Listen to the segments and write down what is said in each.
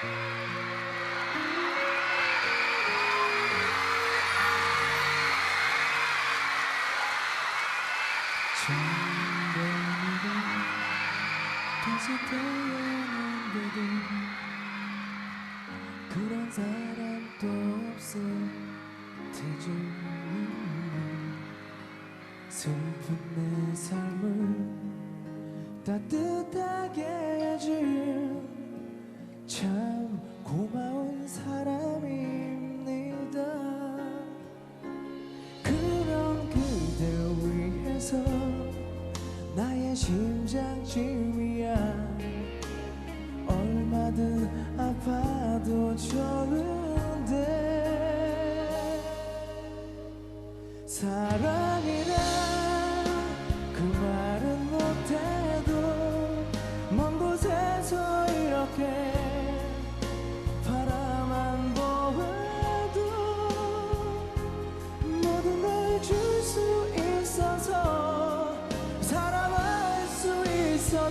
다시 태어난데도 그런 사람도 없을 테죠 슬픈 내 삶을 따뜻하게 해줄 참 고마운 사람입니다. 그런 그댈 위해서 나의 심장쯤이야. 얼마든 아파도 좋은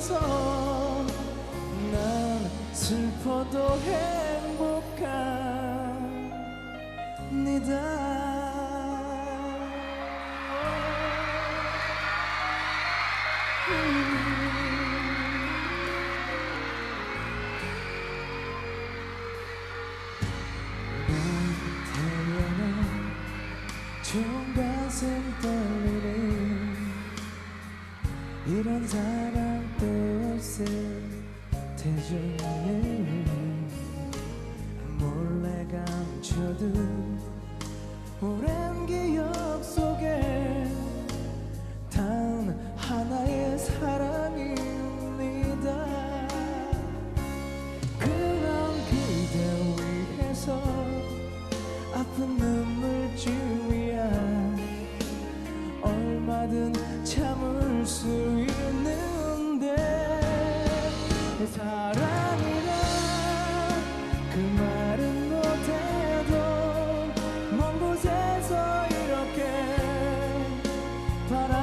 있어서 난 슬퍼도 행복합니다 좋은 가슴 떨리는 이런 없을 테죠 몰래 감춰둔 오랜 기억 속에 단 하나의 사랑입니다. 그런 그대 위해서 아픈 눈물 주위 말은 못해도 먼 곳에서 이렇게 바라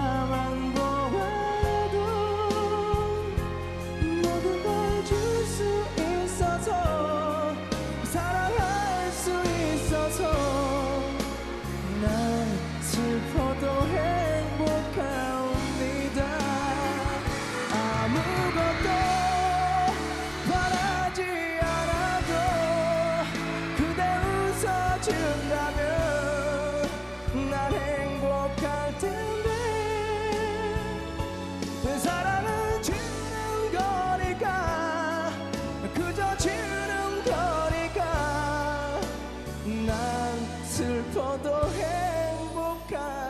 슬퍼도 행복합니다